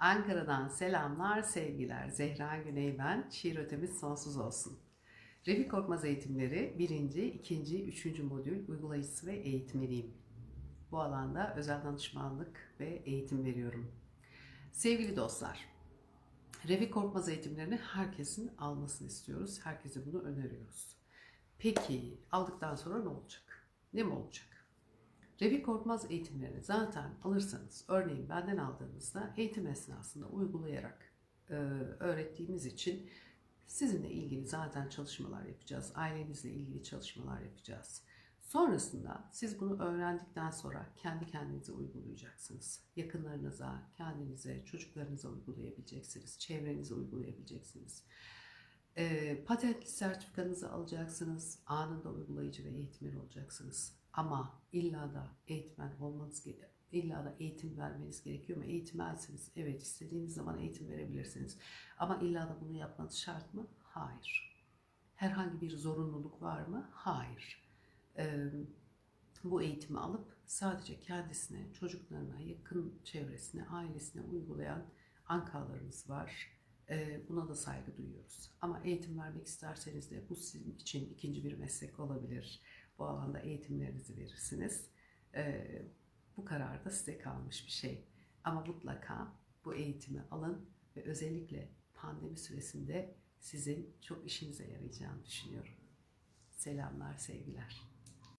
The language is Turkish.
Ankara'dan selamlar, sevgiler. Zehra Güney ben. Şiir ötemiz sonsuz olsun. Refik Korkmaz eğitimleri 1. 2. 3. modül uygulayıcısı ve eğitmeniyim. Bu alanda özel danışmanlık ve eğitim veriyorum. Sevgili dostlar, Refik Korkmaz eğitimlerini herkesin almasını istiyoruz. Herkese bunu öneriyoruz. Peki aldıktan sonra ne olacak? Ne mi olacak? Refik Korkmaz eğitimlerini zaten alırsanız, örneğin benden aldığınızda eğitim esnasında uygulayarak e, öğrettiğimiz için sizinle ilgili zaten çalışmalar yapacağız. Ailenizle ilgili çalışmalar yapacağız. Sonrasında siz bunu öğrendikten sonra kendi kendinize uygulayacaksınız. Yakınlarınıza, kendinize, çocuklarınıza uygulayabileceksiniz. Çevrenize uygulayabileceksiniz. E, patentli sertifikanızı alacaksınız. Anında uygulayıcı ve eğitmen olacaksınız. Ama illa da eğitmen olmanız gerekiyor. İlla da eğitim vermeniz gerekiyor mu? Eğitmensiniz. Evet istediğiniz zaman eğitim verebilirsiniz. Ama illa da bunu yapmanız şart mı? Hayır. Herhangi bir zorunluluk var mı? Hayır. Ee, bu eğitimi alıp sadece kendisine, çocuklarına, yakın çevresine, ailesine uygulayan ankalarımız var. Ee, buna da saygı duyuyoruz. Ama eğitim vermek isterseniz de bu sizin için ikinci bir meslek olabilir. Bu alanda eğitimlerinizi verirsiniz. Ee, bu karar da size kalmış bir şey. Ama mutlaka bu eğitimi alın ve özellikle pandemi süresinde sizin çok işinize yarayacağını düşünüyorum. Selamlar, sevgiler.